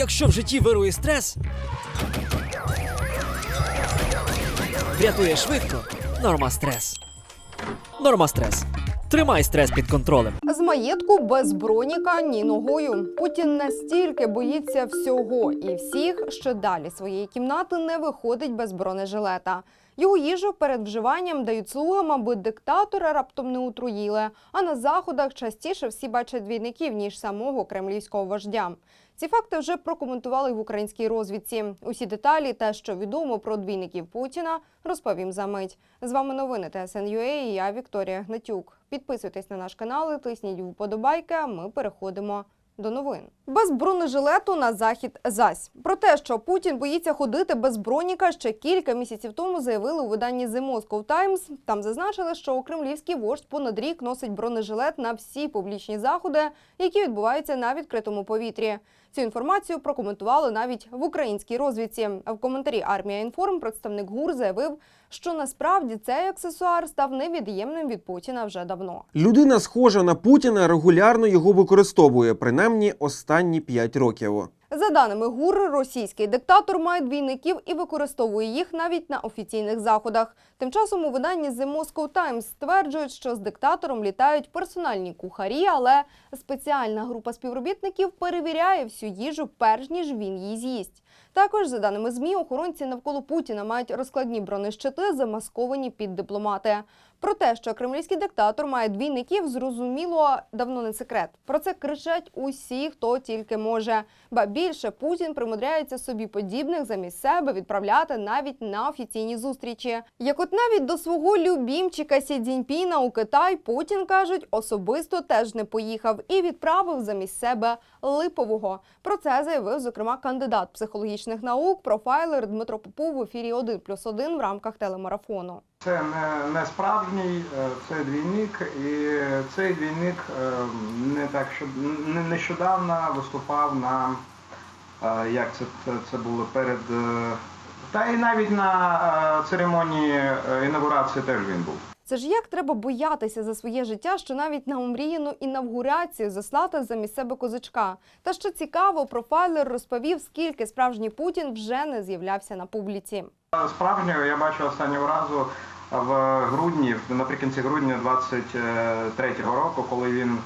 Якщо в житті вирує стрес, врятує швидко. Норма стрес. Норма стрес. Тримай стрес під контролем. З маєтку без броніка ні ногою. Путін настільки боїться всього і всіх, що далі своєї кімнати не виходить без бронежилета. Його їжу перед вживанням дають слугам, аби диктатора раптом не утруїли. А на заходах частіше всі бачать двійників ніж самого кремлівського вождя. Ці факти вже прокоментували в українській розвідці. Усі деталі та що відомо про двійників Путіна, розповім за мить. З вами новини ТСНЮА і я Вікторія Гнатюк. Підписуйтесь на наш канал, і тисніть вподобайки. А ми переходимо до новин. Без бронежилету на захід зась про те, що Путін боїться ходити без броніка, ще кілька місяців тому заявили у виданні The Moscow Times. Там зазначили, що кремлівський вождь понад рік носить бронежилет на всі публічні заходи, які відбуваються на відкритому повітрі. Цю інформацію прокоментували навіть в українській розвідці. В коментарі Армія інформ представник ГУР заявив, що насправді цей аксесуар став невід'ємним від Путіна вже давно. Людина, схожа на Путіна, регулярно його використовує, принаймні останні 5 років. За даними ГУР, російський диктатор має двійників і використовує їх навіть на офіційних заходах. Тим часом у виданні The Moscow Times стверджують, що з диктатором літають персональні кухарі, але спеціальна група співробітників перевіряє всю їжу, перш ніж він її з'їсть. Також, за даними ЗМІ, охоронці навколо Путіна мають розкладні бронещити, замасковані під дипломати. Про те, що кремлівський диктатор має двійників, зрозуміло давно не секрет. Про це кричать усі, хто тільки може. Ба більше Путін примудряється собі подібних замість себе відправляти навіть на офіційні зустрічі. Як от навіть до свого любімчика Сі Цзіньпіна у Китай Путін кажуть, особисто теж не поїхав і відправив замість себе липового. Про це заявив зокрема кандидат психологічних наук, профайлер Дмитро Попов в ефірі 1 плюс 1 в рамках телемарафону. Це не, не справжній, е, це двійник, і цей двійник е, не так що не нещодавно виступав на е, як це, це, було перед та і навіть на церемонії інаугурації теж він був. Це ж як треба боятися за своє життя, що навіть на омріяну інавгурацію заслати замість себе козачка. Та що цікаво, профайлер розповів, скільки справжній Путін вже не з'являвся на публіці. Справжнього я бачив останнього разу в грудні, наприкінці грудня 23-го року, коли він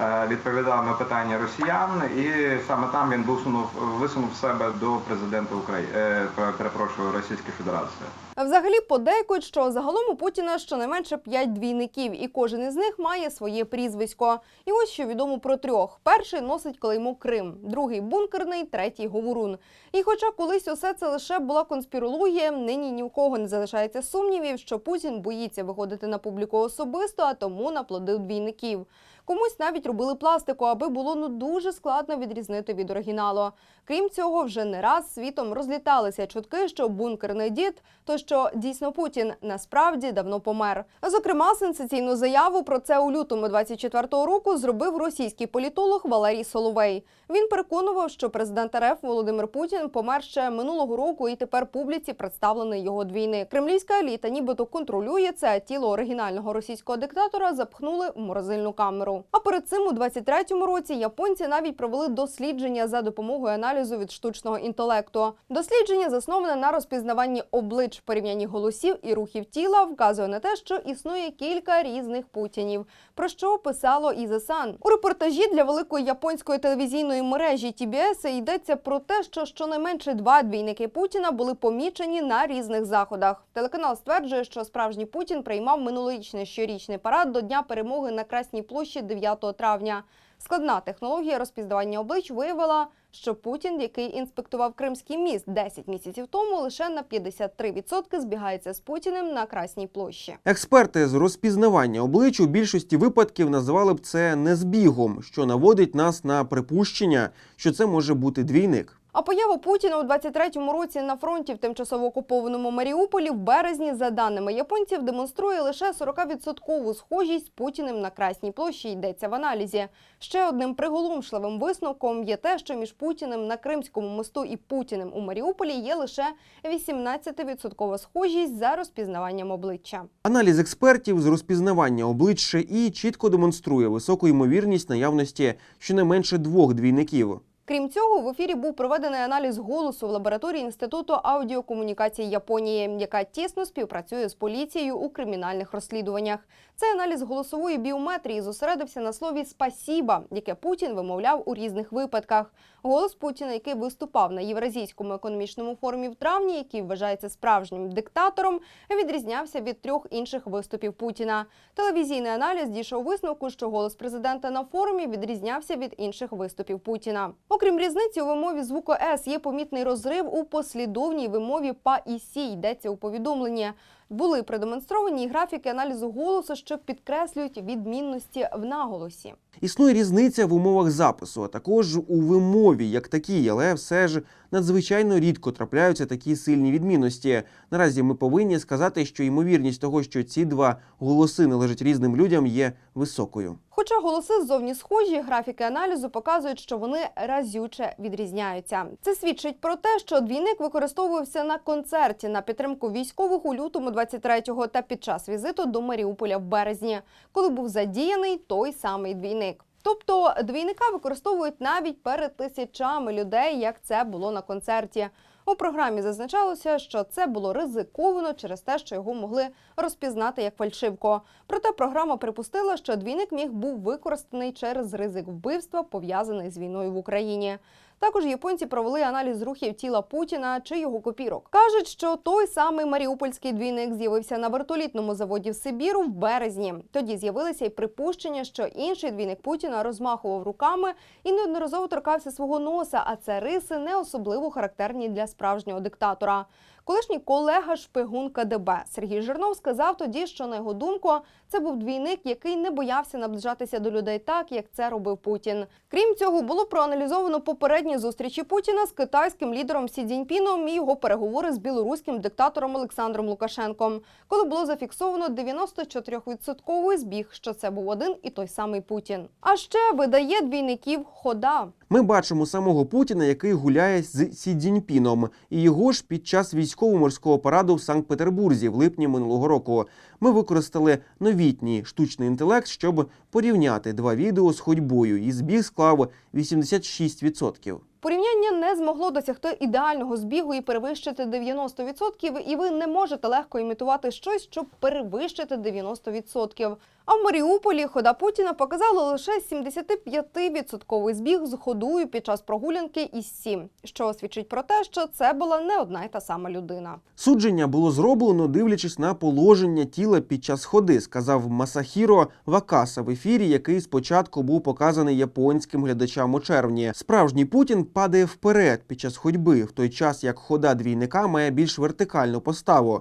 е, відповідав на питання росіян, і саме там він висунув, висунув себе до президента України, перепрошую, Російської Федерації. Взагалі подейкують, що загалом у Путіна щонайменше п'ять двійників, і кожен із них має своє прізвисько. І ось що відомо про трьох: перший носить клеймо Крим, другий бункерний, третій говорун. І хоча колись усе це лише була конспірологія, нині ні в кого не залишається сумнівів, що Путін боїться виходити на публіку особисто, а тому наплодив двійників. Комусь навіть робили пластику, аби було ну дуже складно відрізнити від оригіналу. Крім цього, вже не раз світом розліталися чутки, що бункерний дід, то що дійсно Путін насправді давно помер. Зокрема, сенсаційну заяву про це у лютому 24-го року зробив російський політолог Валерій Соловей. Він переконував, що президент РФ Володимир Путін помер ще минулого року, і тепер публіці представлений його двійник. Кремлівська еліта нібито контролює це, а тіло оригінального російського диктатора запхнули у морозильну камеру. А перед цим у 23-му році японці навіть провели дослідження за допомогою аналізу від штучного інтелекту. Дослідження засноване на розпізнаванні облич, порівнянні голосів і рухів тіла, вказує на те, що існує кілька різних путінів. Про що писало і The Sun. у репортажі для великої японської телевізійної мережі TBS йдеться про те, що щонайменше два двійники Путіна були помічені на різних заходах. Телеканал стверджує, що справжній Путін приймав минулорічний щорічний парад до Дня перемоги на Красній площі 9 травня. Складна технологія розпізнавання облич виявила, що Путін, який інспектував Кримський міст 10 місяців тому, лише на 53% збігається з Путіним на Красній площі. Експерти з розпізнавання облич у більшості випадків називали б це незбігом, що наводить нас на припущення, що це може бути двійник. А поява Путіна у 23-му році на фронті в тимчасово окупованому Маріуполі в березні, за даними японців, демонструє лише 40% схожість з Путіним на Красній площі. Йдеться в аналізі. Ще одним приголомшливим висновком є те, що між Путіним на Кримському мосту і Путіним у Маріуполі є лише 18% схожість за розпізнаванням обличчя. Аналіз експертів з розпізнавання облич ШІ чітко демонструє високу ймовірність наявності щонайменше двох двійників. Крім цього, в ефірі був проведений аналіз голосу в лабораторії Інституту аудіокомунікації Японії, яка тісно співпрацює з поліцією у кримінальних розслідуваннях. Цей аналіз голосової біометрії зосередився на слові спасіба, яке Путін вимовляв у різних випадках. Голос Путіна, який виступав на Євразійському економічному форумі в травні, який вважається справжнім диктатором, відрізнявся від трьох інших виступів Путіна. Телевізійний аналіз дійшов висновку, що голос президента на форумі відрізнявся від інших виступів Путіна. Окрім різниці у вимові звуку С є помітний розрив у послідовній вимові па і сі йдеться у повідомленні. Були продемонстровані і графіки аналізу голосу, що підкреслюють відмінності в наголосі. Існує різниця в умовах запису, а також у вимові як такій, але все ж надзвичайно рідко трапляються такі сильні відмінності. Наразі ми повинні сказати, що ймовірність того, що ці два голоси належать різним людям, є високою. Хоча голоси ззовні схожі, графіки аналізу показують, що вони разюче відрізняються. Це свідчить про те, що двійник використовувався на концерті на підтримку військових у лютому 23-го та під час візиту до Маріуполя в березні, коли був задіяний той самий двійник. Тобто двійника використовують навіть перед тисячами людей, як це було на концерті. У програмі зазначалося, що це було ризиковано через те, що його могли розпізнати як фальшивку. Проте програма припустила, що двійник міг був використаний через ризик вбивства, пов'язаний з війною в Україні. Також японці провели аналіз рухів тіла Путіна чи його копірок. кажуть, що той самий маріупольський двійник з'явився на вертолітному заводі в Сибіру в березні. Тоді з'явилися й припущення, що інший двійник Путіна розмахував руками і неодноразово торкався свого носа. А це риси не особливо характерні для справжнього диктатора. Колишній колега шпигун КДБ Сергій Жирнов сказав тоді, що на його думку це був двійник, який не боявся наближатися до людей так, як це робив Путін. Крім цього, було проаналізовано попередні зустрічі Путіна з китайським лідером Сі Цзіньпіном і його переговори з білоруським диктатором Олександром Лукашенком, коли було зафіксовано 94% збіг, що це був один і той самий Путін. А ще видає двійників хода. Ми бачимо самого Путіна, який гуляє з Сі Цзіньпіном, і його ж під час військово-морського параду в Санкт-Петербурзі в липні минулого року. Ми використали новітній штучний інтелект, щоб порівняти два відео з ходьбою, і збіг склав 86%. Порівняння не змогло досягти ідеального збігу і перевищити 90%, і ви не можете легко імітувати щось, щоб перевищити 90%. А в Маріуполі хода Путіна показала лише 75% збіг з ходою під час прогулянки із Сі, що свідчить про те, що це була не одна й та сама людина. Судження було зроблено, дивлячись на положення тіла під час ходи, сказав Масахіро Вакаса в ефірі, який спочатку був показаний японським глядачам у червні. Справжній Путін падає вперед під час ходьби, в той час як хода двійника має більш вертикальну поставу.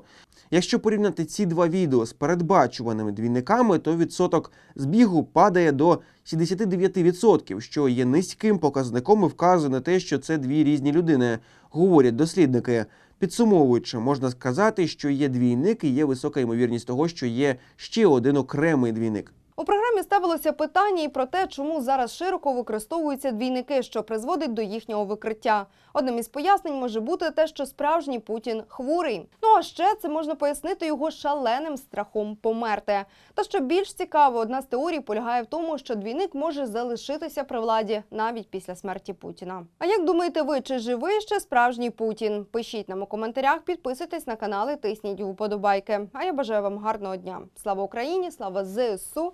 Якщо порівняти ці два відео з передбачуваними двійниками, то відсоток збігу падає до 79%, що є низьким показником і вказує на те, що це дві різні людини, говорять дослідники. Підсумовуючи, можна сказати, що є двійник і є висока ймовірність того, що є ще один окремий двійник. У програмі ставилося питання і про те, чому зараз широко використовуються двійники, що призводить до їхнього викриття. Одним із пояснень може бути те, що справжній Путін хворий. Ну а ще це можна пояснити його шаленим страхом померти. Та що більш цікаво, одна з теорій полягає в тому, що двійник може залишитися при владі навіть після смерті Путіна. А як думаєте ви, чи живий ще справжній Путін? Пишіть нам у коментарях, підписуйтесь на канал і тисніть вподобайки. А я бажаю вам гарного дня. Слава Україні, слава ЗСУ